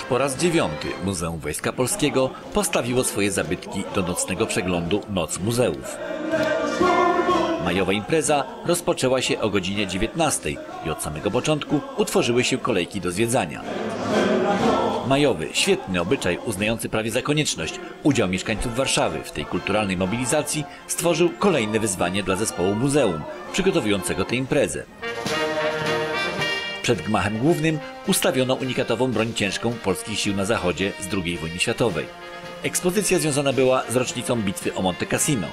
Już po raz dziewiąty Muzeum Wojska Polskiego postawiło swoje zabytki do nocnego przeglądu Noc Muzeów. Majowa impreza rozpoczęła się o godzinie 19 i od samego początku utworzyły się kolejki do zwiedzania. Majowy, świetny obyczaj uznający prawie za konieczność udział mieszkańców Warszawy w tej kulturalnej mobilizacji stworzył kolejne wyzwanie dla zespołu muzeum przygotowującego tę imprezę. Przed gmachem głównym ustawiono unikatową broń ciężką polskich sił na zachodzie z II wojny światowej. Ekspozycja związana była z rocznicą bitwy o Monte Cassino.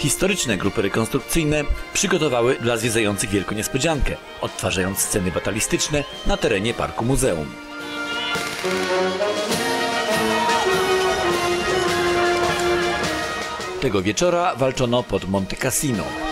Historyczne grupy rekonstrukcyjne przygotowały dla zwiedzających wielką niespodziankę, odtwarzając sceny batalistyczne na terenie parku muzeum. Tego wieczora walczono pod Monte Cassino.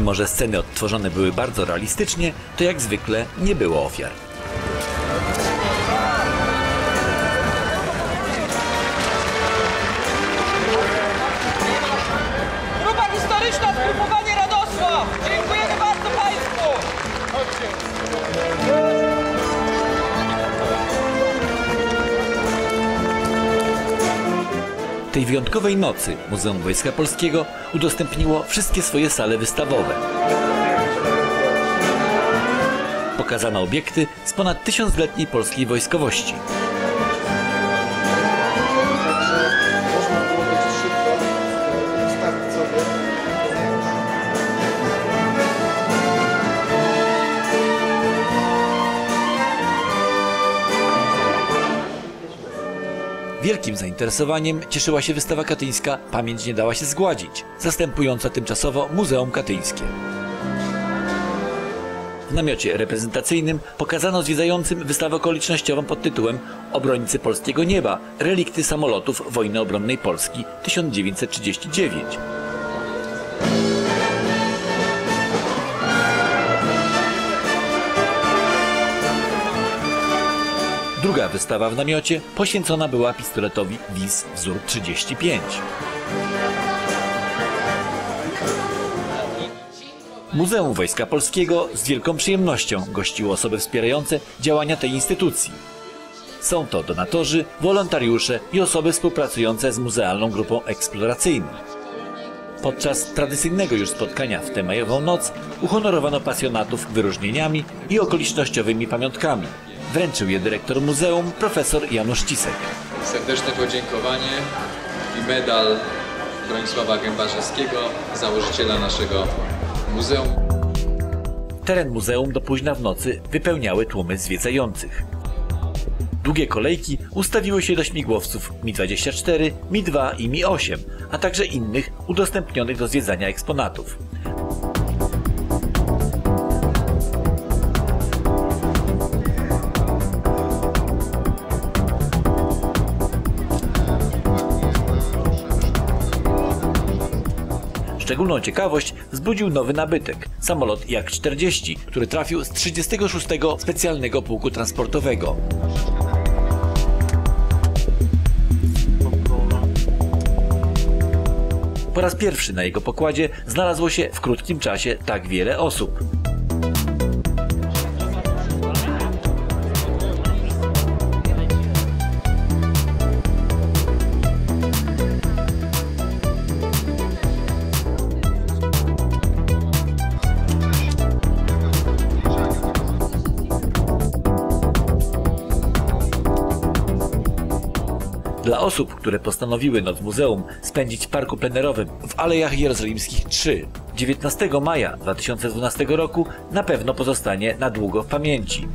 Mimo, że sceny odtworzone były bardzo realistycznie, to jak zwykle nie było ofiar. Tej wyjątkowej nocy Muzeum Wojska Polskiego udostępniło wszystkie swoje sale wystawowe. Pokazano obiekty z ponad tysiącletniej polskiej wojskowości. Wielkim zainteresowaniem cieszyła się wystawa katyńska Pamięć nie dała się zgładzić, zastępująca tymczasowo Muzeum Katyńskie. W namiocie reprezentacyjnym pokazano zwiedzającym wystawę okolicznościową pod tytułem Obrońcy polskiego nieba relikty samolotów wojny obronnej Polski 1939. Druga wystawa w namiocie poświęcona była pistoletowi WIS wzór 35. Muzeum Wojska Polskiego z wielką przyjemnością gościło osoby wspierające działania tej instytucji. Są to donatorzy, wolontariusze i osoby współpracujące z Muzealną Grupą Eksploracyjną. Podczas tradycyjnego już spotkania w tę majową noc uhonorowano pasjonatów wyróżnieniami i okolicznościowymi pamiątkami. Wręczył je dyrektor muzeum profesor Janusz Cisek. Serdeczne podziękowanie i medal Bronisława Gębarzewskiego, założyciela naszego muzeum. Teren muzeum do późna w nocy wypełniały tłumy zwiedzających. Długie kolejki ustawiły się do śmigłowców Mi-24, Mi-2 i Mi-8, a także innych udostępnionych do zwiedzania eksponatów. Szczególną ciekawość wzbudził nowy nabytek samolot Jak-40, który trafił z 36 specjalnego pułku transportowego. Po raz pierwszy na jego pokładzie znalazło się w krótkim czasie tak wiele osób. Dla osób, które postanowiły noc muzeum spędzić w parku plenerowym w Alejach Jerozolimskich 3 19 maja 2012 roku na pewno pozostanie na długo w pamięci.